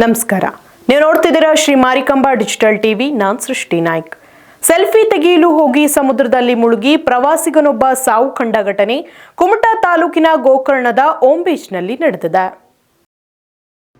ನಮಸ್ಕಾರ. ನೀವು ನೋಡ್ತಿದ್ದೀರಾ ಶ್ರೀ ಮಾರಿಕಂಬಾ ಡಿಜಿಟಲ್ ಟಿವಿ, ನಾನ್ ಸೃಷ್ಟಿ ನಾಯ್ಕ್. ಸೆಲ್ಫಿ ತೆಗೆಯಲು ಹೋಗಿ ಸಮುದ್ರದಲ್ಲಿ ಮುಳುಗಿ ಪ್ರವಾಸಿಗನೊಬ್ಬ ಸಾವು ಕಂಡ ಘಟನೆ ಕುಮಟಾ ತಾಲೂಕಿನ ಗೋಕರ್ಣದ ಓಂ ಬೀಚ್ನಲ್ಲಿ ನಡೆದಿದೆ.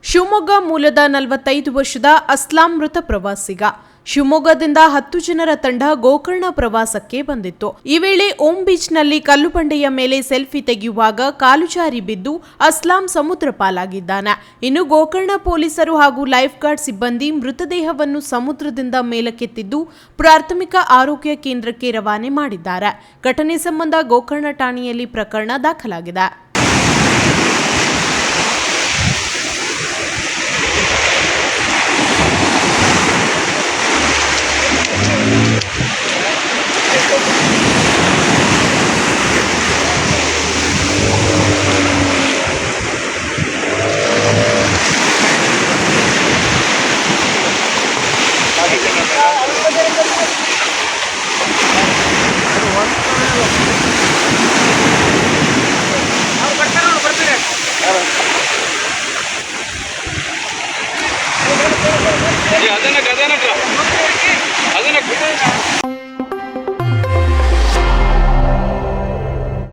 ಶಿವಮೊಗ್ಗ ಮೂಲದ ನಲವತ್ತೈದು ವರ್ಷದ ಅಸ್ಲಾಂ ಮೃತ ಪ್ರವಾಸಿಗ. ಶಿವಮೊಗ್ಗದಿಂದ ಹತ್ತು ಜನರ ತಂಡ ಗೋಕರ್ಣ ಪ್ರವಾಸಕ್ಕೆ ಬಂದಿತ್ತು. ಈ ವೇಳೆ ಓಂ ಬೀಚ್ನಲ್ಲಿ ಕಲ್ಲು ಬಂಡೆಯ ಮೇಲೆ ಸೆಲ್ಫಿ ತೆಗೆಯುವಾಗ ಕಾಲು ಜಾರಿ ಬಿದ್ದು ಅಸ್ಲಾಂ ಸಮುದ್ರ ಪಾಲಾಗಿದ್ದಾನೆ. ಇನ್ನು ಗೋಕರ್ಣ ಪೊಲೀಸರು ಹಾಗೂ ಲೈಫ್ ಗಾರ್ಡ್ ಸಿಬ್ಬಂದಿ ಮೃತದೇಹವನ್ನು ಸಮುದ್ರದಿಂದ ಮೇಲಕ್ಕೆತ್ತಿದ್ದು ಪ್ರಾಥಮಿಕ ಆರೋಗ್ಯ ಕೇಂದ್ರಕ್ಕೆ ರವಾನೆ ಮಾಡಿದ್ದಾರೆ. ಘಟನೆ ಸಂಬಂಧ ಗೋಕರ್ಣ ಠಾಣೆಯಲ್ಲಿ ಪ್ರಕರಣ ದಾಖಲಾಗಿದೆ. అదనకు అదనట్రా